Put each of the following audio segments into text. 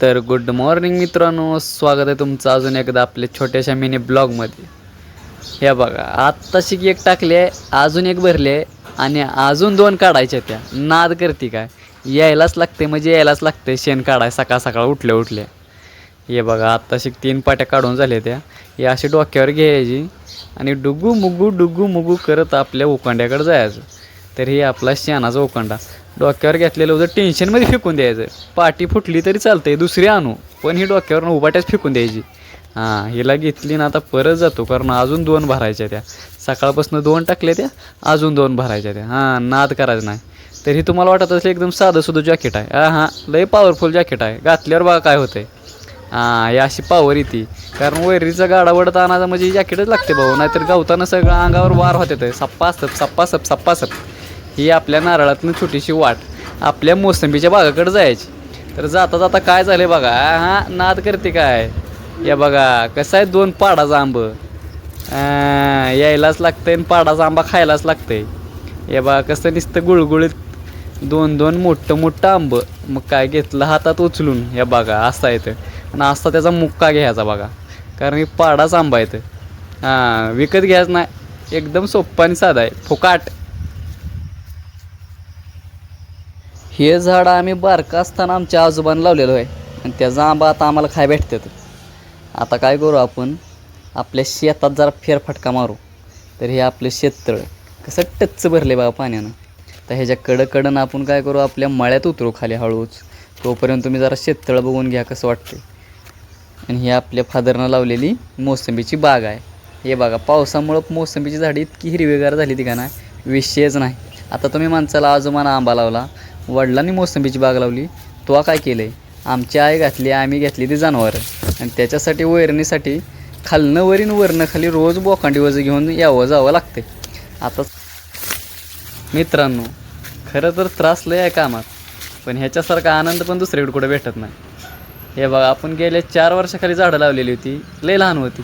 तर good morning मित्रांनो. स्वागत आहे तुमचं अजून एकदा आपल्या छोट्याशा मिनी ब्लॉगमध्ये हे बघा आत्ताशी एक टाकले अजून एक भरले आणि अजून दोन काढायच्या त्या. नाद करते काय? यायलाच लागते म्हणजे यायलाच लागते शेण काढाय सकाळ सकाळ उठल्या उठल्या हे बघा आत्ताशी तीन पाट्या काढून झाल्या त्या. हे अशी डोक्यावर घ्यायची आणि डुगू मुगू डुगू मुगू करत आपल्या उकांड्याकडे जायचं. तर हे आपला शेणाचा उकांडा. डोक्यावर घेतलेलं होतं. टेन्शनमध्ये फेकून द्यायचं. पाठी फुटली तरी चालतंय दुसरी आणू. पण ही डोक्यावर उभाट्याच फेकून द्यायची. हां हिला घेतली ना आता परत जातो. कारण अजून दोन भरायच्या त्या. सकाळपासून दोन टाकल्या त्या अजून दोन भरायच्या त्या. हां नाद करायचं नाही. तरी तुम्हाला वाटत असेल एकदम साधं सुद्धा जॅकेट आहे. हां हां लय पॉवरफुल जॅकेट आहे. घातल्यावर बघा काय होतं आहे हां ही अशी पावर येते. कारण वैरीचा गाडा वडत आणायचा म्हणजे जॅकेटच लागते भाऊ. नाहीतर गावताना सगळं अंगावर वार होते ते सप्पा सप सप्पा सप सप्पा सप ही आपल्या नारळातनं छोटीशी वाट. आपल्या मोसंबीच्या बागाकडे जायची. तर जाता जाता काय झालं बघा? हां नाद करते काय? या बघा कसं आहे दोन पाडाचा आंब? यायलाच लागतं आणि पाडाचा आंबा खायलाच लागतंय. या बघा कसं नुसतं गुळगुळीत दोन दोन मोठं मोठं आंब. मग काय घेतलं हातात उचलून? या बघा असा येतं आणि असा त्याचा मुक्का घ्यायचा बघा. कारण पाडाच आंबा येतं हां विकत घ्यायचं नाही. एकदम सोप्पा आणि साधा आहे. फुकाट. हे झाड आम्ही बारका असताना आमच्या आजोबाने लावलेलं आहे. आणि त्याचा आंबा आता आम्हाला खाय भेटतात. आता काय करू आपण? आपल्या शेतात जरा फेरफटका मारू. तर हे आपलं शेततळ कसं टच्च भरले बाबा पाण्यानं. तर ह्याच्या कडकडनं आपण काय करू? आपल्या मळ्यात उतरू खाली हळूच. तोपर्यंत तुम्ही जरा शेततळ बघून घ्या कसं वाटते आणि ही आपल्या फादरनं लावलेली मोसंबीची बाग आहे. हे बघा पावसामुळं मोसंबीची झाडी इतकी हिरवीगार झाली ती का ना विषयच नाही. आता तुम्ही माणसाला आजोबानं आंबा लावला. वडिलांनी मोसंबीची बाग लावली. तो काय केलं आहे आमची आई घातली आम्ही घेतली ती जनावरं. आणि त्याच्यासाठी वैरणीसाठी खालनं वरीन वरनं खाली रोज बोकांडी वजं घेऊन यावं जावं लागते आता मित्रांनो खरं तर त्रास लय आहे कामात पण ह्याच्यासारखा आनंद पण दुसरीकडे कुठे भेटत नाही. हे बघा आपण गेल्या चार वर्षाखाली झाडं लावलेली होती लय लहान होती.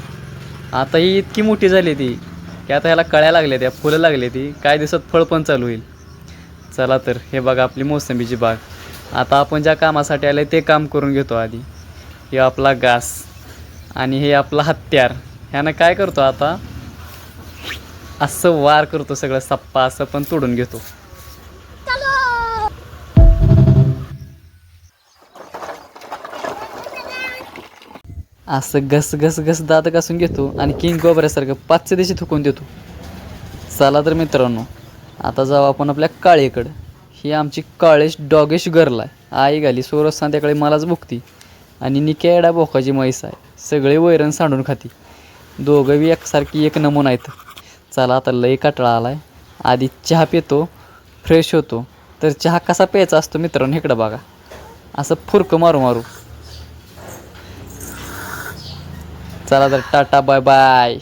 आता ही इतकी मोठी झाली ती की आता ह्याला कळ्या लागल्या त्या फुलं लागली ती काय दिवसात फळ पण चालू होईल. चला तर हे बघा आपली मोसंबीची बाग. आता आपण ज्या कामासाठी आले ते काम करून घेतो आधी. हे आपला घास आणि हे आपला हत्यार. ह्यानं काय करतो आता? असं वार करतो सगळं सप्पा असं पण तोडून घेतो. असं घस घस घस दात घासून घेतो आणि किंग गोबऱ्यासारखं पाचच्या दिवशी थुकून देतो. चला तर मित्रांनो. आता जाऊ आपण आपल्या काळेकडं. ही आमची काळेश डॉगेश गर्ल आहे. आई घाली सोरस संध्याकाळी मलाच बुकती आणि निकेडा बोकाची म्हैस आहे. सगळे वैरण सांडून खाती. दोघं बी एकसारखी एक नमुना आहेत. चला आता लई काटाळा आला आहे आधी चहा पितो फ्रेश होतो. तर चहा कसा प्यायचा असतो मित्रांनो इकडं बघा. असं फुरकं मारू मारू. चला तर टाटा बाय बाय.